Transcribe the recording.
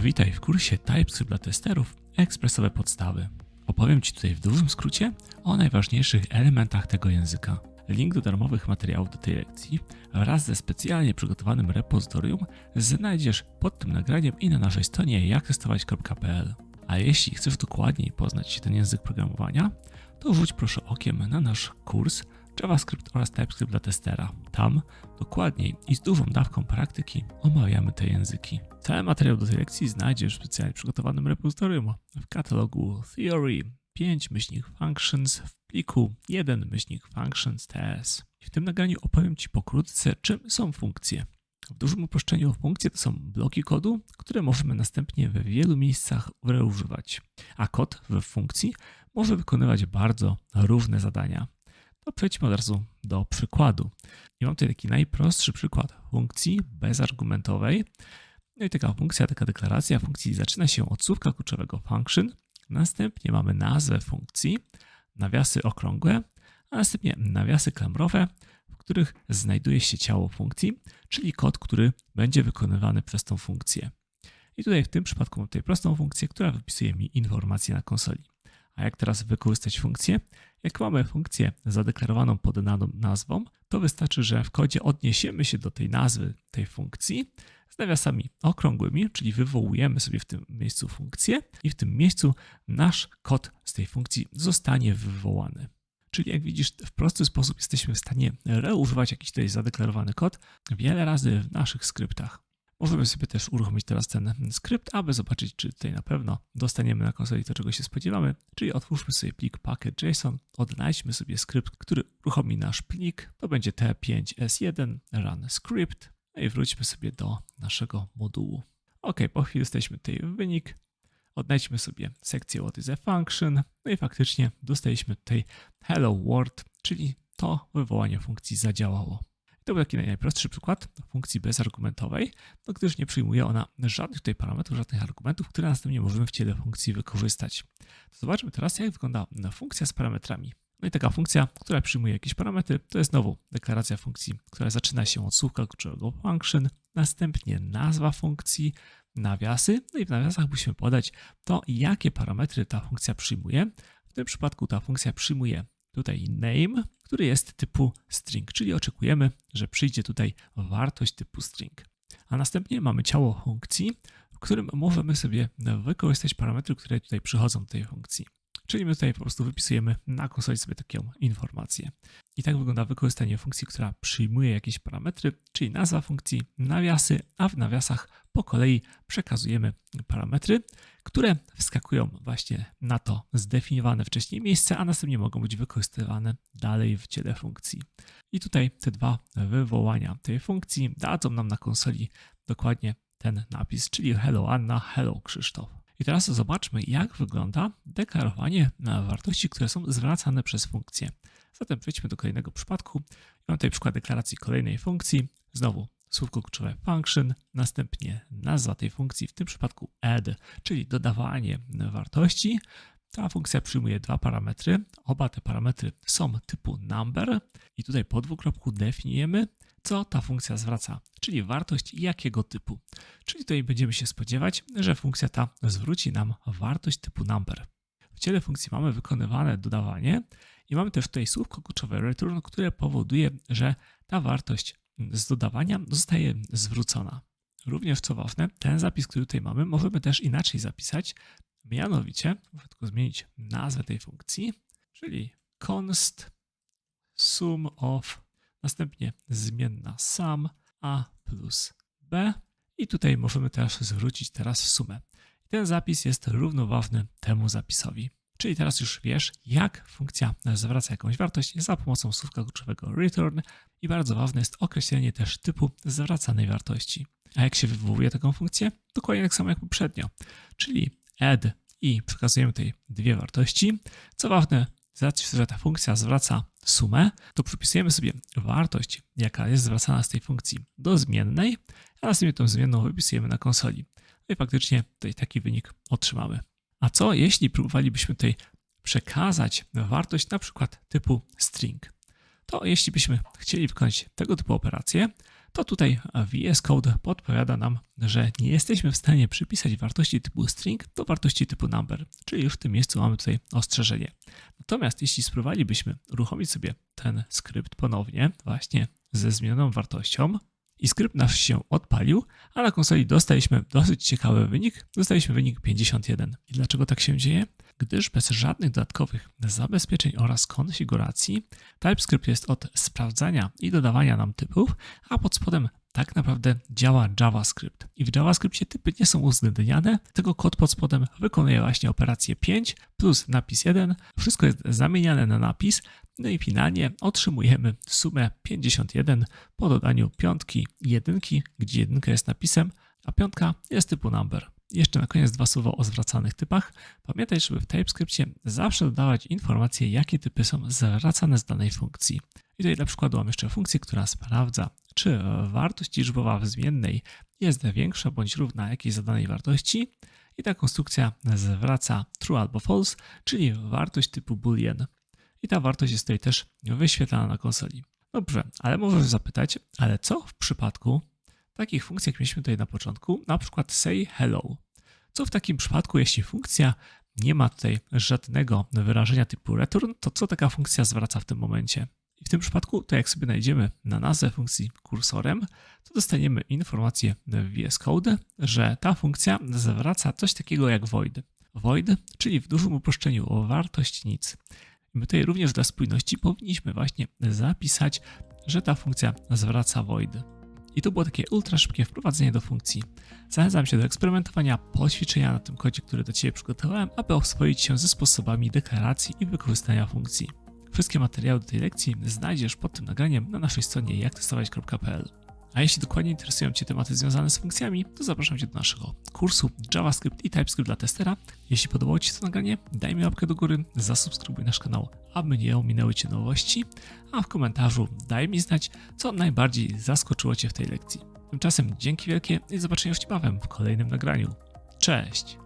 Witaj w kursie TypeScript dla testerów Ekspresowe podstawy. Opowiem Ci tutaj w dużym skrócie o najważniejszych elementach tego języka. Link do darmowych materiałów do tej lekcji wraz ze specjalnie przygotowanym repozytorium znajdziesz pod tym nagraniem i na naszej stronie jaktestować.pl. A jeśli chcesz dokładniej poznać ten język programowania, to rzuć proszę okiem na nasz kurs JavaScript oraz TypeScript dla testera. Tam dokładniej i z dużą dawką praktyki omawiamy te języki. Cały materiał do tej lekcji znajdziesz w specjalnie przygotowanym repozytorium w katalogu Theory 5 myślnik functions w pliku 1 myślnik functions ts. W tym nagraniu opowiem Ci pokrótce, czym są funkcje. W dużym uproszczeniu funkcje to są bloki kodu, które możemy następnie w wielu miejscach reużywać. A kod w funkcji może wykonywać bardzo różne zadania. To przejdźmy od razu do przykładu. I mam tutaj taki najprostszy przykład funkcji bezargumentowej. No i taka funkcja, taka deklaracja funkcji zaczyna się od słówka kluczowego function, następnie mamy nazwę funkcji, nawiasy okrągłe, a następnie nawiasy klamrowe, w których znajduje się ciało funkcji, czyli kod, który będzie wykonywany przez tą funkcję. I tutaj w tym przypadku mam tutaj prostą funkcję, która wypisuje mi informacje na konsoli. A jak teraz wykorzystać funkcję? Jak mamy funkcję zadeklarowaną pod daną nazwą, to wystarczy, że w kodzie odniesiemy się do tej nazwy tej funkcji z nawiasami okrągłymi, czyli wywołujemy sobie w tym miejscu funkcję i w tym miejscu nasz kod z tej funkcji zostanie wywołany. Czyli jak widzisz, w prosty sposób jesteśmy w stanie reużywać jakiś tutaj zadeklarowany kod wiele razy w naszych skryptach. Możemy sobie też uruchomić teraz ten skrypt, aby zobaczyć, czy tutaj na pewno dostaniemy na konsoli to, czego się spodziewamy. Czyli otwórzmy sobie plik package.json, odnajdźmy sobie skrypt, który uruchomi nasz plik. To będzie t5s1 run script. No i wróćmy sobie do naszego modułu. Ok, po chwili jesteśmy tutaj w wynik. Odnajdźmy sobie sekcję what is a function. No i faktycznie dostaliśmy tutaj hello world, czyli to wywołanie funkcji zadziałało. To był taki najprostszy przykład funkcji bezargumentowej, no gdyż nie przyjmuje ona żadnych tutaj parametrów, żadnych argumentów, które następnie możemy w ciele funkcji wykorzystać. To zobaczmy teraz, jak wygląda funkcja z parametrami. No i taka funkcja, która przyjmuje jakieś parametry, to jest znowu deklaracja funkcji, która zaczyna się od słówka kluczowego function, następnie nazwa funkcji, nawiasy, no i w nawiasach musimy podać to, jakie parametry ta funkcja przyjmuje. W tym przypadku ta funkcja przyjmuje tutaj name, który jest typu string, czyli oczekujemy, że przyjdzie tutaj wartość typu string. A następnie mamy ciało funkcji, w którym możemy sobie wykorzystać parametry, które tutaj przychodzą do tej funkcji. Czyli my tutaj po prostu wypisujemy na konsoli sobie taką informację. I tak wygląda wykorzystanie funkcji, która przyjmuje jakieś parametry, czyli nazwa funkcji, nawiasy, a w nawiasach po kolei przekazujemy parametry, które wskakują właśnie na to zdefiniowane wcześniej miejsce, a następnie mogą być wykorzystywane dalej w ciele funkcji. I tutaj te dwa wywołania tej funkcji dadzą nam na konsoli dokładnie ten napis, czyli hello Anna, hello Krzysztof. I teraz zobaczmy, jak wygląda deklarowanie wartości, które są zwracane przez funkcję. Zatem przejdźmy do kolejnego przypadku. Mam tutaj przykład deklaracji kolejnej funkcji. Znowu słówko kluczowe function, następnie nazwa tej funkcji, w tym przypadku add, czyli dodawanie wartości. Ta funkcja przyjmuje dwa parametry. Oba te parametry są typu number i tutaj po dwukropku definiujemy, co ta funkcja zwraca, czyli wartość jakiego typu. Czyli tutaj będziemy się spodziewać, że funkcja ta zwróci nam wartość typu number. W ciele funkcji mamy wykonywane dodawanie i mamy też tutaj słówko kluczowe return, które powoduje, że ta wartość z dodawania zostaje zwrócona. Również co ważne, ten zapis, który tutaj mamy, możemy też inaczej zapisać, mianowicie, muszę tylko zmienić nazwę tej funkcji, czyli const sum of, następnie zmienna sum a plus b i tutaj możemy też zwrócić teraz sumę. Ten zapis jest równoważny temu zapisowi. Czyli teraz już wiesz, jak funkcja zwraca jakąś wartość za pomocą słówka kluczowego return i bardzo ważne jest określenie też typu zwracanej wartości. A jak się wywołuje taką funkcję? Dokładnie tak samo jak poprzednio, czyli add i przekazujemy tutaj dwie wartości. Co ważne, z że ta funkcja zwraca sumę, to przypisujemy sobie wartość, jaka jest zwracana z tej funkcji do zmiennej, a następnie tą zmienną wypisujemy na konsoli. No i faktycznie tutaj taki wynik otrzymamy. A co jeśli próbowalibyśmy tutaj przekazać wartość na przykład typu string? To jeśli byśmy chcieli wykonać tego typu operację, to tutaj VS Code podpowiada nam, że nie jesteśmy w stanie przypisać wartości typu string do wartości typu number, czyli już w tym miejscu mamy tutaj ostrzeżenie. Natomiast jeśli spróbowalibyśmy uruchomić sobie ten skrypt ponownie, właśnie ze zmienioną wartością, i skrypt nasz się odpalił, a na konsoli dostaliśmy dosyć ciekawy wynik. Dostaliśmy wynik 51. I dlaczego tak się dzieje? Gdyż bez żadnych dodatkowych zabezpieczeń oraz konfiguracji TypeScript jest od sprawdzania i dodawania nam typów, a pod spodem tak naprawdę działa JavaScript. I w JavaScriptie typy nie są uwzględniane, tylko kod pod spodem wykonuje właśnie operację 5 plus napis 1. Wszystko jest zamieniane na napis, no i finalnie otrzymujemy sumę 51 po dodaniu piątki i jedynki, gdzie jedynka jest napisem, a piątka jest typu number. Jeszcze na koniec dwa słowa o zwracanych typach. Pamiętaj, żeby w TypeScriptie zawsze dodawać informacje, jakie typy są zwracane z danej funkcji. I tutaj dla przykładu mam jeszcze funkcję, która sprawdza, czy wartość liczbowa w zmiennej jest większa bądź równa jakiejś zadanej wartości. I ta konstrukcja zwraca true albo false, czyli wartość typu boolean. I ta wartość jest tutaj też wyświetlana na konsoli. Dobrze, ale możesz zapytać, ale co w przypadku takich funkcji, jak mieliśmy tutaj na początku, na przykład say hello. Co w takim przypadku, jeśli funkcja nie ma tutaj żadnego wyrażenia typu return, to co taka funkcja zwraca w tym momencie? I w tym przypadku, to jak sobie najdziemy na nazwę funkcji kursorem, to dostaniemy informację w VS Code, że ta funkcja zwraca coś takiego jak void. Void, czyli w dużym uproszczeniu wartość nic. My tutaj również dla spójności powinniśmy właśnie zapisać, że ta funkcja zwraca void. I to było takie ultra szybkie wprowadzenie do funkcji. Zachęcam się do eksperymentowania, poćwiczenia na tym kodzie, który do Ciebie przygotowałem, aby oswoić się ze sposobami deklaracji i wykorzystania funkcji. Wszystkie materiały do tej lekcji znajdziesz pod tym nagraniem na naszej stronie jaktestować.pl. A jeśli dokładnie interesują Cię tematy związane z funkcjami, to zapraszam Cię do naszego kursu JavaScript i TypeScript dla testera. Jeśli podobało Ci się to nagranie, daj mi łapkę do góry, zasubskrybuj nasz kanał, aby nie ominęły Cię nowości, a w komentarzu daj mi znać, co najbardziej zaskoczyło Cię w tej lekcji. Tymczasem dzięki wielkie i zobaczenia już niebawem w kolejnym nagraniu. Cześć!